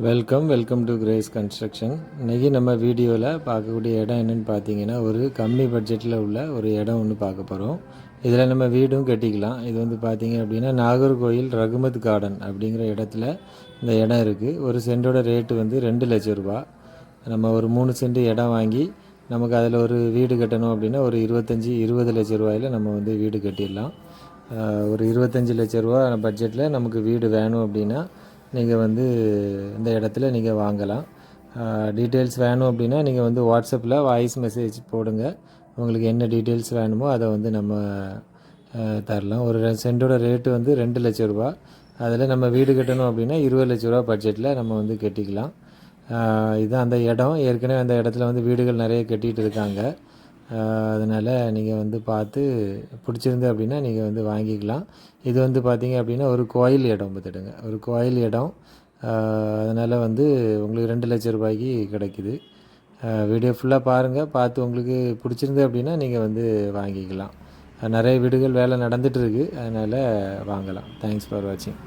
Welcome welcome to Grace construction இன்றைக்கி நம்ம வீடியோவில் பார்க்கக்கூடிய இடம் என்னென்னு பார்த்தீங்கன்னா ஒரு கம்மி பட்ஜெட்டில் உள்ள ஒரு இடம் ஒன்று பார்க்க போகிறோம் இதில் நம்ம வீடும் கட்டிக்கலாம். இது வந்து பார்த்தீங்க அப்படின்னா நாகர்கோயில் ரகுமத் கார்டன் அப்படிங்கிற இடத்துல இந்த இடம் இருக்குது ஒரு சென்டோட ரேட்டு வந்து ரெண்டு லட்சம் ரூபா. நம்ம ஒரு மூணு சென்ட் இடம் வாங்கி நமக்கு அதில் ஒரு வீடு கட்டணும் அப்படின்னா ஒரு இருபத்தஞ்சி இருபது லட்ச ரூபாயில் நம்ம வந்து வீடு கட்டிடலாம். ஒரு இருபத்தஞ்சி லட்ச ரூபா பட்ஜெட்டில் நமக்கு வீடு வேணும் அப்படின்னா நீங்கள் வந்து இந்த இடத்துல நீங்கள் வாங்கலாம். டீட்டெயில்ஸ் வேணும் அப்படின்னா நீங்கள் வந்து வாட்ஸ்அப்பில் வாய்ஸ் மெசேஜ் போடுங்க. உங்களுக்கு என்ன டீட்டெயில்ஸ் வேணுமோ அதை வந்து நம்ம தரலாம். ஒரு சென்டோட ரேட்டு வந்து ரெண்டு லட்ச ரூபா. அதில் நம்ம வீடு கட்டணும் அப்படின்னா இருபது லட்ச ரூபா பட்ஜெட்டில் நம்ம வந்து கட்டிக்கலாம். இதுதான் அந்த இடம். ஏற்கனவே அந்த இடத்துல வந்து வீடுகள் நிறைய கட்டிகிட்டு இருக்காங்க. அதனால் நீங்கள் வந்து பார்த்து பிடிச்சிருந்து அப்படின்னா நீங்கள் வந்து வாங்கிக்கலாம். இது வந்து பார்த்தீங்க அப்படின்னா ஒரு கோயில் இடம் பார்த்துடுங்க. ஒரு கோயில் இடம். அதனால் வந்து உங்களுக்கு ரெண்டு லட்ச ரூபாய்க்கு கிடைக்குது. வீடியோ ஃபுல்லாக பாருங்கள் பார்த்து உங்களுக்கு பிடிச்சிருந்து அப்படின்னா நீங்கள் வந்து வாங்கிக்கலாம். நிறைய வீடுகள் வேலை நடந்துகிட்ருக்கு அதனால் வாங்கலாம். தேங்க்ஸ் ஃபார் வாட்சிங்